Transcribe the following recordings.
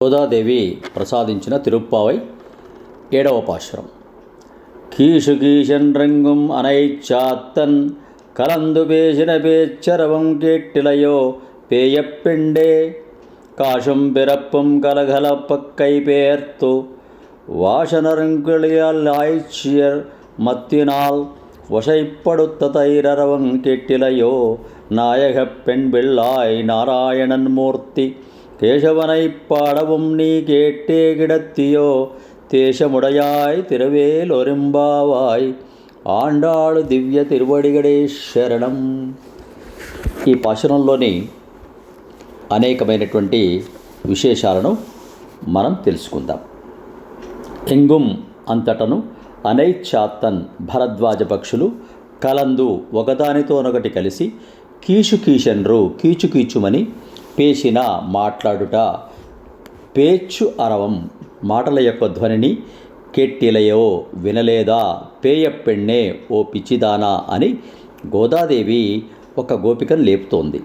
గోదాదేవి ప్రసాదించిన తిరుప్పావై ఏడవ పాశురం కీషు కీషన్ రంగుం అనైచ్చాత్తన్ కలందు పేసిన పేచ్చరవం కేట్టిలయో பேயப்பெண்டே காசும் பிறப்பும் கலகல பக்கை பெயர்த்து வாசனருங்களியால் ஆய்ச்சியர் மத்தினால் வசைப்படுத்த தைரரவங் கேட்டிலையோ நாயகப் பெண் பிள்ளாய் நாராயணன் மூர்த்தி கேசவனைப் பாடவும் நீ கேட்டே கிடத்தியோ தேசமுடையாய் తిరువేలొరింబావాయ్ ఆండాళు దివ్య తిరువడిగడే శరణం ఈ పాశురంలోని అనేకమైనటువంటి విశేషాలను మనం తెలుసుకుందాం ఎంగుం అంతటను అనైచ్ఛాత్తన్ భరద్వాజ పక్షులు కలందు ఒకదానితోనొకటి కలిసి కీచు కీచన్రు కీచు కీచుమని పేసిన మాట్లాడుట పేచ్చు అరవం మాటల యొక్క ధ్వనిని కెట్టిలయో వినలేదా? పేయపెಣ್ಣే ఓ పిచ్చిదానా అని గోదాదేవి ఒక గోపికను లేపుతోంది.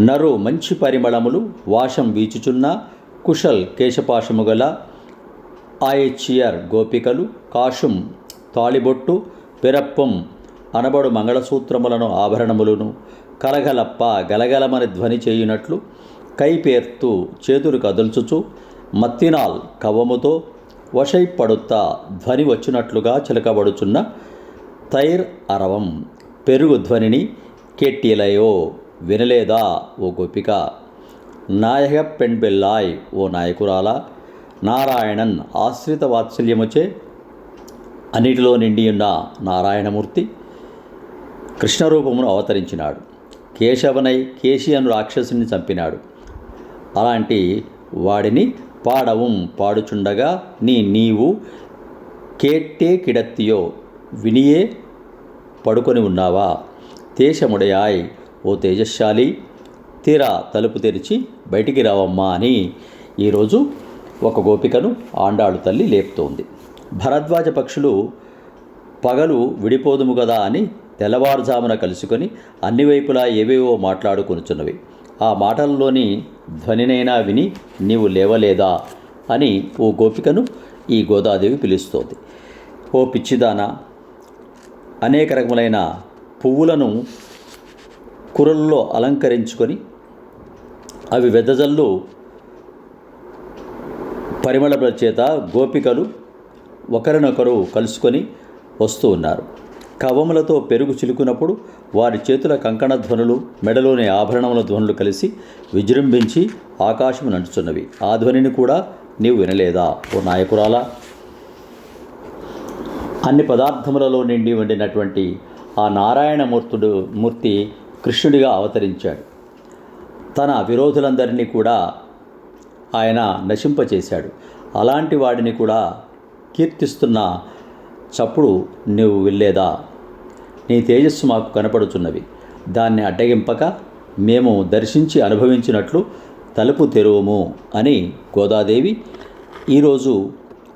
నరు మంచి పరిమళములు వాషం వీచుచున్న కుశల్ కేశపాశము గల ఆయచియర్ గోపికలు కాషుం తాళిబొట్టు పిరప్పం అనబడు మంగళసూత్రములను ఆభరణములను కలగలప్ప గలగలమని ధ్వని చేయునట్లు కైపేర్తూ చేతులు కదుల్చుచు మత్తినాల్ కవ్వముతో వశైపడుత్తా ధ్వని వచ్చినట్లుగా చిలకబడుచున్న తైర్ అరవం పెరుగు ధ్వనిని కెట్టిలయో వినలేదా ఓ గోపిక? నాయక పెండ్బెల్లాయ్ ఓ నాయకురాల నారాయణన్ ఆశ్రిత వాత్సల్యముచే అన్నిటిలో నిండియున్న నారాయణమూర్తి కృష్ణరూపమును అవతరించినాడు. కేశవనై కేశి అను రాక్షసుని చంపినాడు. అలాంటి వాడిని పాడవం పాడుచుండగా నీ నీవు కేట్టే కిడత్తియో వినియే పడుకొని ఉన్నావా? తేశముడయాయ్ ఓ తేజశాలి తీర తలుపు తెరిచి బయటికి రావమ్మా అని ఈరోజు ఒక గోపికను ఆండాಳು తల్లి లేపుతోంది. భరద్వాజ పక్షులు పగలు విడిపోదుము కదా అని తెల్లవారుజామున కలుసుకొని అన్ని వైపులా ఏవేవో మాట్లాడుకొనుచున్నవి. ఆ మాటల్లోని ధ్వనినైనా విని నీవు లేవలేదా? అని ఓ గోపికను ఈ గోదాదేవి పిలుస్తోంది. ఓ పిచ్చిదాన అనేక రకములైన పువ్వులను కురల్లో అలంకరించుకొని అవి వెదజల్లు పరిమళ చేత గోపికలు ఒకరినొకరు కలుసుకొని వస్తూ ఉన్నారు. కవములతో పెరుగు చిలుకున్నప్పుడు వారి చేతుల కంకణ ధ్వనులు మెడలోని ఆభరణముల ధ్వనులు కలిసి విజృంభించి ఆకాశము నడుచున్నవి ఆ ధ్వనిని కూడా నీవు వినలేదా ఓ నాయకురాలా? అన్ని పదార్థములలో నిండి ఉండినటువంటి ఆ నారాయణమూర్తుడు మూర్తి కృష్ణుడిగా అవతరించాడు. తన విరోధులందరినీ కూడా ఆయన నశింపచేశాడు. అలాంటి వాడిని కూడా కీర్తిస్తున్న చప్పుడు నువ్వు వెళ్ళేదా నీ తేజస్సు మాకు కనపడుచున్నవి. దాన్ని అడ్డగింపక మేము దర్శించి అనుభవించినట్లు తలుపు తెరువుము అని గోదాదేవి ఈరోజు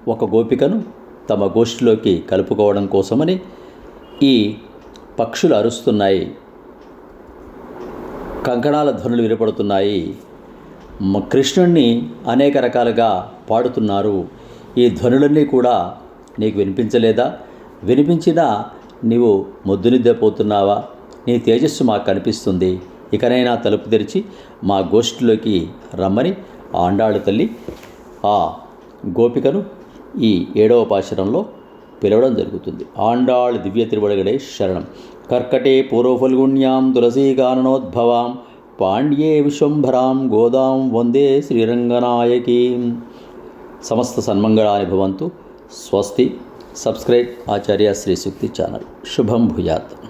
ఒక గోపికను తమ గోష్ఠిలోకి కలుపుకోవడం కోసమని ఈ పక్షులు అరుస్తున్నాయి. కంకణాల ధ్వనులు వినపడుతున్నాయి. కృష్ణుణ్ణి అనేక రకాలుగా పాడుతున్నారు. ఈ ధ్వనులన్నీ కూడా నీకు వినిపించలేదా? వినిపించినా నీవు మొద్దునిద్రపోతున్నావా? నీ తేజస్సు మాకు కనిపిస్తుంది. ఇకనైనా తలుపు తెరిచి మా గోష్ఠిలోకి రమ్మని ఆండాళ్ళు తల్లి. ఆ గోపికను ఈ ఏడవ పాశరంలో పిలవడం జరుగుతుంది. ఆండాళ్ దివ్య తిరువడగడే శరణం. కర్కటే పూర్వఫల్గుణ్యాం తులసీగాననోద్భవాం పాండ్యే విశ్వంభరాం గోదాం వందే శ్రీరంగనాయకీం. సమస్త సన్మంగళాని భవంతు स्वस्ति। Subscribe Acharya Shrisukti channel. Shubham भूयात्